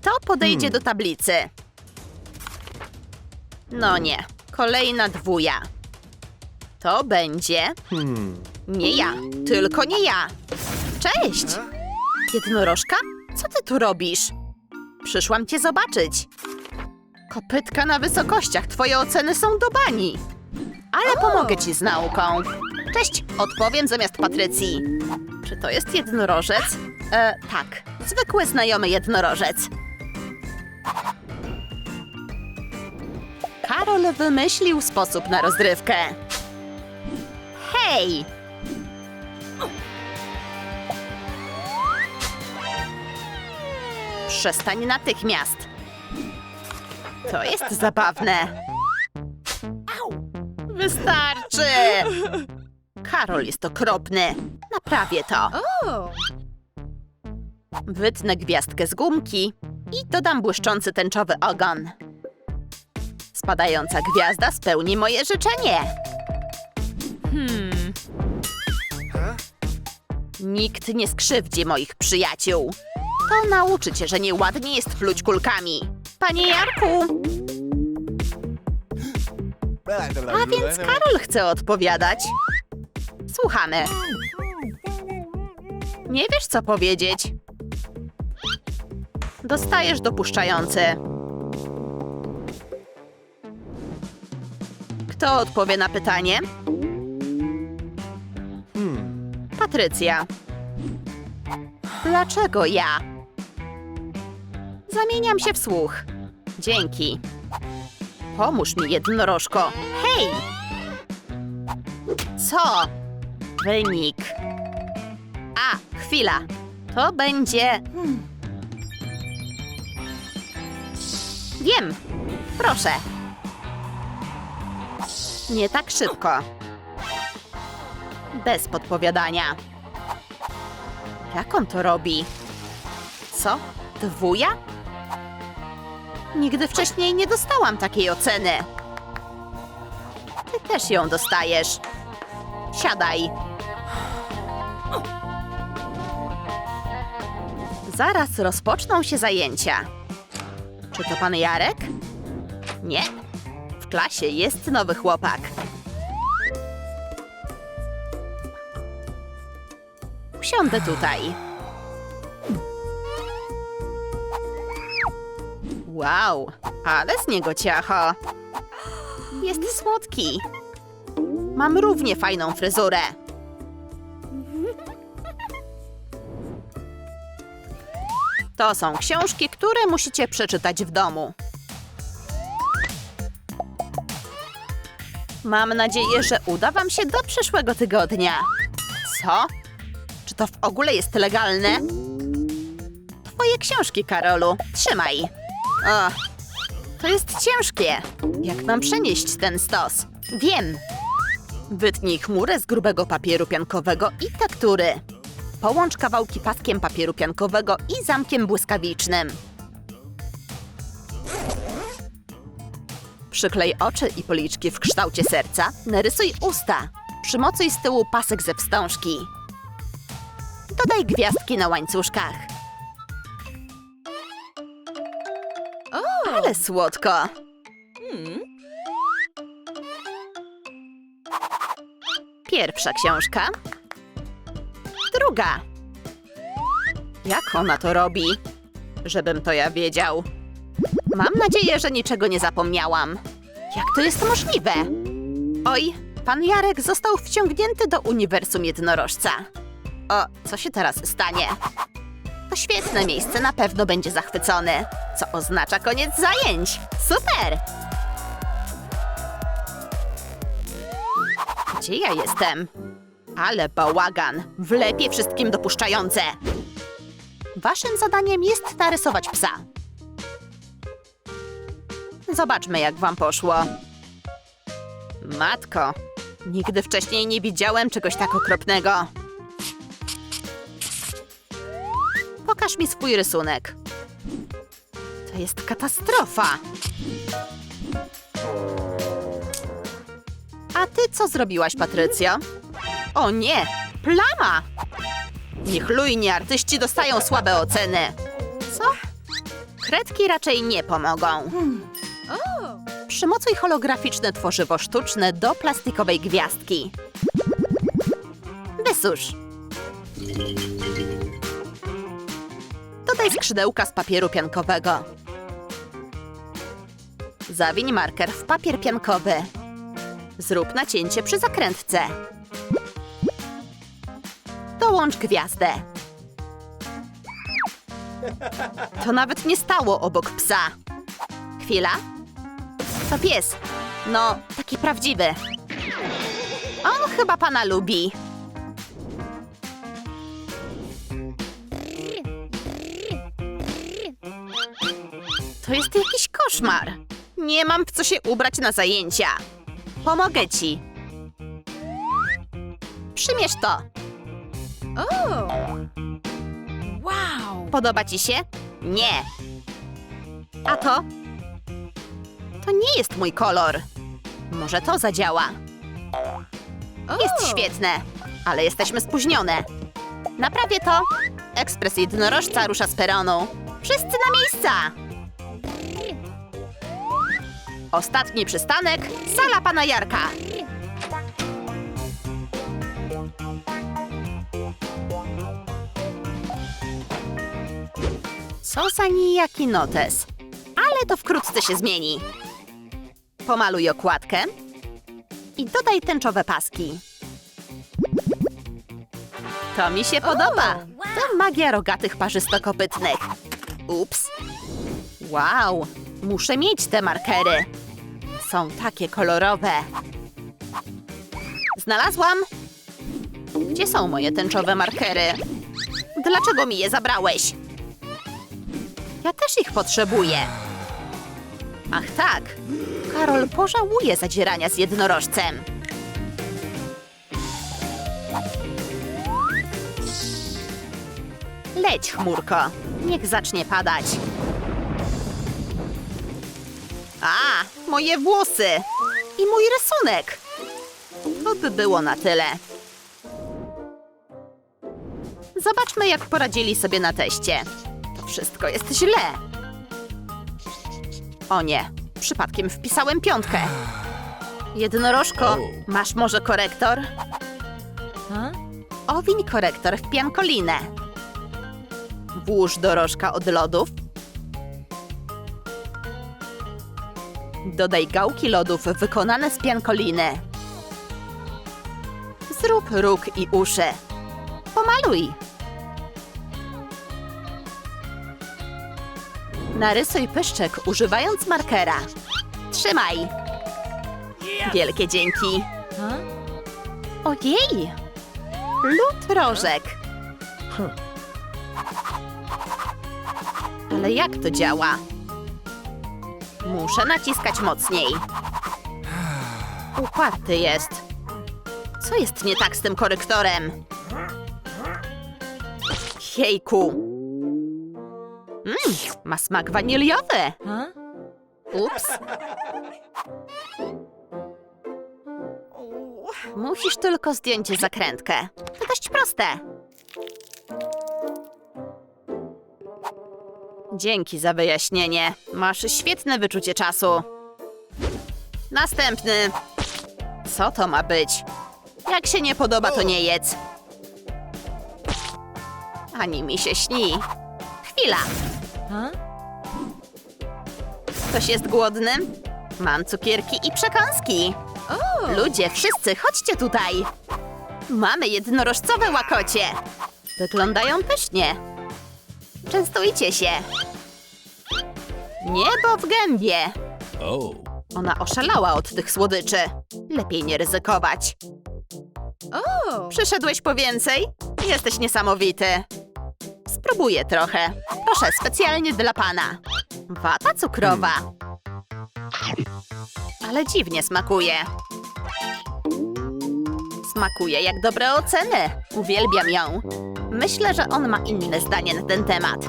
Kto podejdzie do tablicy? No nie, kolejna dwuja. To będzie... Nie ja, tylko nie ja. Cześć! Jednorożka? Co ty tu robisz? Przyszłam cię zobaczyć. Kopytka na wysokościach, twoje oceny są do bani. Ale pomogę ci z nauką. Cześć, odpowiem zamiast Patrycji. Czy to jest jednorożec? E, tak, zwykły znajomy jednorożec. Karol wymyślił sposób na rozrywkę. Hej! Przestań natychmiast. To jest zabawne. Wystarczy! Karol jest okropny. Naprawię to. Wytnę gwiazdkę z gumki i dodam błyszczący tęczowy ogon. Spadająca gwiazda spełni moje życzenie. Hmm. Nikt nie skrzywdzi moich przyjaciół. To nauczy cię, że nieładnie jest pluć kulkami. Panie Jarku! A więc Karol chce odpowiadać. Słuchamy. Nie wiesz, co powiedzieć. Dostajesz dopuszczający. Kto odpowie na pytanie? Patrycja. Dlaczego ja? Zamieniam się w słuch. Dzięki. Pomóż mi, jednorożko. Hej! Co? Wynik. A, chwila. To będzie... Wiem. Proszę. Nie tak szybko. Bez podpowiadania. Jak on to robi? Co? Dwuja? Nigdy wcześniej nie dostałam takiej oceny. Ty też ją dostajesz. Siadaj. Zaraz rozpoczną się zajęcia. Czy to pan Jarek? Nie. W klasie jest nowy chłopak. Usiądę tutaj. Wow, ale z niego ciacho. Jest słodki. Mam równie fajną fryzurę. To są książki, które musicie przeczytać w domu. Mam nadzieję, że uda wam się do przyszłego tygodnia. Co? Czy to w ogóle jest legalne? Twoje książki, Karolu. Trzymaj. O, to jest ciężkie. Jak mam przenieść ten stos? Wiem. Wytnij chmurę z grubego papieru piankowego i tektury. Połącz kawałki paskiem papieru piankowego i zamkiem błyskawicznym. Przyklej oczy i policzki w kształcie serca. Narysuj usta. Przymocuj z tyłu pasek ze wstążki. Dodaj gwiazdki na łańcuszkach. Ale słodko. Pierwsza książka. Druga. Jak ona to robi? Żebym to ja wiedział. Mam nadzieję, że niczego nie zapomniałam. Jak to jest możliwe? Oj, pan Jarek został wciągnięty do uniwersum jednorożca. O, co się teraz stanie? To świetne miejsce, na pewno będzie zachwycony. Co oznacza koniec zajęć. Super! Gdzie ja jestem? Ale bałagan. Wlepie wszystkim dopuszczające. Waszym zadaniem jest narysować psa. Zobaczmy, jak wam poszło. Matko, nigdy wcześniej nie widziałem czegoś tak okropnego. Pokaż mi swój rysunek. To jest katastrofa. A ty co zrobiłaś, Patrycjo? O nie, plama! Niechlujni artyści dostają słabe oceny. Co? Kredki raczej nie pomogą. Przymocuj holograficzne tworzywo sztuczne do plastikowej gwiazdki. Wysusz. Dodaj skrzydełka z papieru piankowego. Zawiń marker w papier piankowy. Zrób nacięcie przy zakrętce. Dołącz gwiazdę. To nawet nie stało obok psa. Chwila. To pies. No, taki prawdziwy. On chyba pana lubi. To jest jakiś koszmar. Nie mam w co się ubrać na zajęcia. Pomogę ci. Przymierz to. Wow! Podoba ci się? Nie. A to? To nie jest mój kolor. Może to zadziała. Jest świetne, ale jesteśmy spóźnione. Naprawię to. Ekspres jednorożca rusza z peronu. Wszyscy na miejsca! Ostatni przystanek, sala pana Jarka. Co za nijaki notes. Ale to wkrótce się zmieni. Pomaluj okładkę i dodaj tęczowe paski. To mi się podoba. To magia rogatych parzystokopytnych. Ups. Wow, muszę mieć te markery. Są takie kolorowe. Znalazłam. Gdzie są moje tęczowe markery? Dlaczego mi je zabrałeś? Ja też ich potrzebuję. Ach tak, Karol pożałuje zadzierania z jednorożcem. Leć, chmurko, niech zacznie padać. A, moje włosy i mój rysunek. To by było na tyle. Zobaczmy, jak poradzili sobie na teście. To wszystko jest źle. O nie, przypadkiem wpisałem piątkę. Jednorożko, masz może korektor? Huh? Owiń korektor w piankolinę. Włóż dorożka od lodów. Dodaj gałki lodów wykonane z piankoliny. Zrób róg i uszy. Pomaluj. Narysuj pyszczek używając markera. Trzymaj. Wielkie dzięki. Ojej! Lód rożek. Ale jak to działa? Muszę naciskać mocniej. Uparty jest. Co jest nie tak z tym korektorem? Jejku! Ma smak waniliowy. Huh? Ups. Musisz tylko zdjąć zakrętkę. To dość proste. Dzięki za wyjaśnienie. Masz świetne wyczucie czasu. Następny. Co to ma być? Jak się nie podoba, to nie jedz. Ani mi się śni. Chwila. Huh? Ktoś jest głodny? Mam cukierki i przekąski. Ludzie, wszyscy, chodźcie tutaj! Mamy jednorożcowe łakocie! Wyglądają pysznie. Częstujcie się. Niebo w gębie. Oh. Ona oszalała od tych słodyczy. Lepiej nie ryzykować. Oh! Przyszedłeś po więcej? Jesteś niesamowity. Spróbuję trochę. Proszę, specjalnie dla pana. Wata cukrowa. Ale dziwnie smakuje. Smakuje jak dobre oceny. Uwielbiam ją. Myślę, że on ma inne zdanie na ten temat.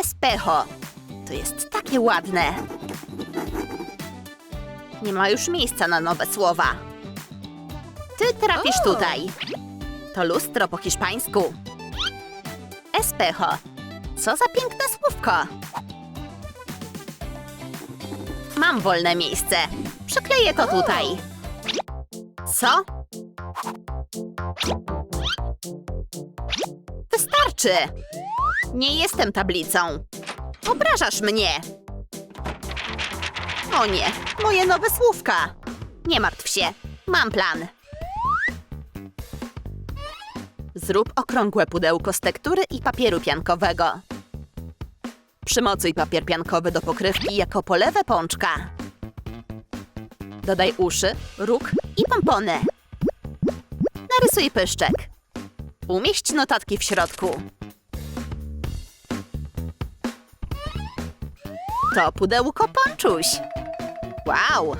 Espejo. To jest takie ładne. Nie ma już miejsca na nowe słowa. Ty trafisz tutaj. To lustro po hiszpańsku. Espejo. Co za piękne słówko! Mam wolne miejsce. Przykleję to tutaj. Co? Wystarczy! Nie jestem tablicą. Obrażasz mnie. O nie, moje nowe słówka. Nie martw się, mam plan. Zrób okrągłe pudełko z tektury i papieru piankowego. Przymocuj papier piankowy do pokrywki jako polewę pączka. Dodaj uszy, róg i pompony. Narysuj pyszczek. Umieść notatki w środku. To pudełko ponczuś. Wow!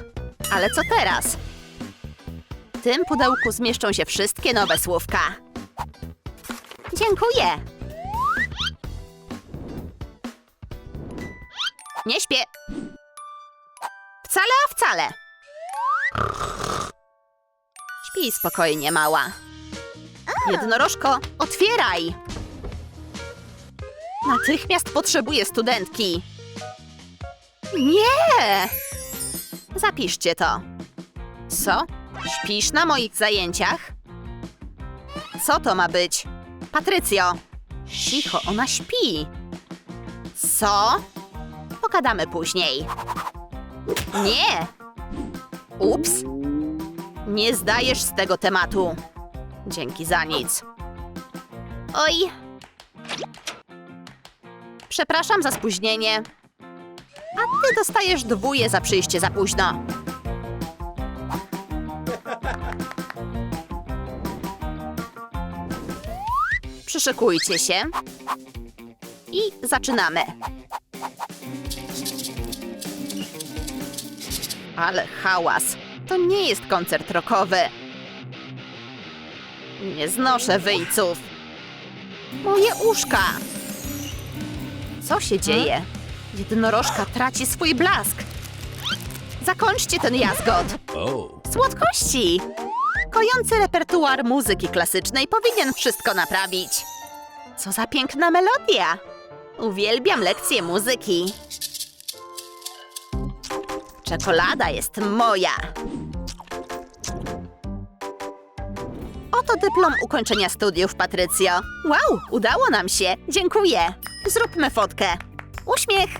Ale co teraz? W tym pudełku zmieszczą się wszystkie nowe słówka. Dziękuję. Nie śpię. Wcale, a wcale. Śpij spokojnie, mała. Jednorożko, otwieraj! Natychmiast potrzebuję studentki. Nie! Zapiszcie to. Co? Śpisz na moich zajęciach? Co to ma być? Patrycjo! Cicho, ona śpi. Co? Pogadamy później. Nie! Ups! Nie zdajesz z tego tematu. Dzięki za nic. Oj! Przepraszam za spóźnienie. A ty dostajesz dwóje za przyjście za późno. Przyszykujcie się. I zaczynamy. Ale hałas. To nie jest koncert rockowy. Nie znoszę wyjców. Moje uszka. Co się dzieje? Jednorożka traci swój blask. Zakończcie ten jazgot. Słodkości! Kojący repertuar muzyki klasycznej powinien wszystko naprawić. Co za piękna melodia! Uwielbiam lekcje muzyki. Czekolada jest moja. Oto dyplom ukończenia studiów, Patrycjo. Wow, udało nam się. Dziękuję. Zróbmy fotkę. Uśmiech.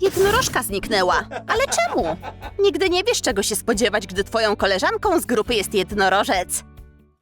Jednorożka zniknęła. Ale czemu? Nigdy nie wiesz, czego się spodziewać, gdy twoją koleżanką z grupy jest jednorożec.